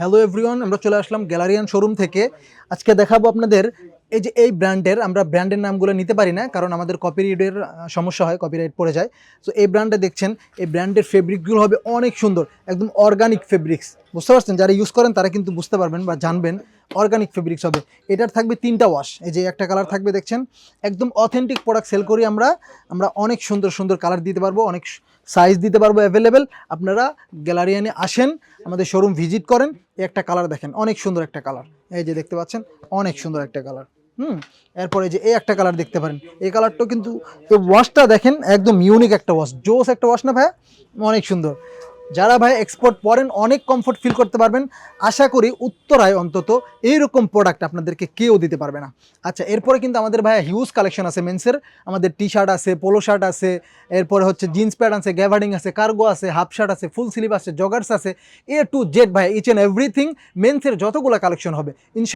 Hello everyone আমরা চলে আসলাম গ্যালারিয়ান showroom থেকে। আজকে দেখাবো আপনাদের এই যে এই ব্র্যান্ডের আমরা ব্র্যান্ডের নামগুলো নিতে পারি না, কারণ আমাদের কপিরাইটের সমস্যা হয় কপিরাইট পড়ে যায়। সো এই ব্র্যান্ডে দেখছেন, এই ব্র্যান্ডের ফেব্রিকগুলো হবে অনেক সুন্দর, একদম অর্গানিক ফেব্রিক্স বুঝতে পারছেন? যারা ইউজ করেন, তারা কিন্তু বুঝতে পারবেন বা জানবেন অর্গানিক ফেব্রিক্স হবে। এটার থাকবে তিনটা ওয়াশ এই যে একটা কালার থাকবে, দেখছেন? একদম অথেন্টিক প্রোডাক্ট সেল করি আমরা। আমরা অনেক সুন্দর সুন্দর কালার দিতে পারব, অনেক সাইজ দিতে পারব অ্যাভেলেবেল আপনারা গ্যালারিয়ানে আসেন, আমাদের শোরুম ভিজিট করেন একটা কালার দেখেন। অনেক সুন্দর একটা কালার এই যে দেখতে পাচ্ছেন, অনেক সুন্দর একটা কালার হুম? এরপরে যে এই একটা কালার দেখতে পারেন। এই কালারটাও কিন্তু ওয়াশটা দেখেন, একদম ইউনিক একটা ওয়াশ জোস একটা ওয়াশ না ভাই অনেক সুন্দর। যারা ভাই এক্সপোর্ট পরেন, অনেক কমফোর্ট ফিল করতে পারবেন। আশা করি উত্তরায় অন্তত এইরকম প্রোডাক্ট আপনাদেরকে কেউ দিতে পারবে না। আচ্ছা এরপরে কিন্তু আমাদের ভাই হিউজ কালেকশন আছে মেন্সের আমাদের টি শার্ট আছে পোলো শার্ট আছে, এরপরে হচ্ছে জিন্স প্যান্ট আছে গ্যাভার্ডিং আছে কার্গো আছে হাফ শার্ট আছে ফুল স্লিভ আছে জগার্স আছে এ টু জেড ভাই ইচ অ্যান্ড এভরিথিং মেন্সের যতগুলো কালেকশন হবে। ইনশা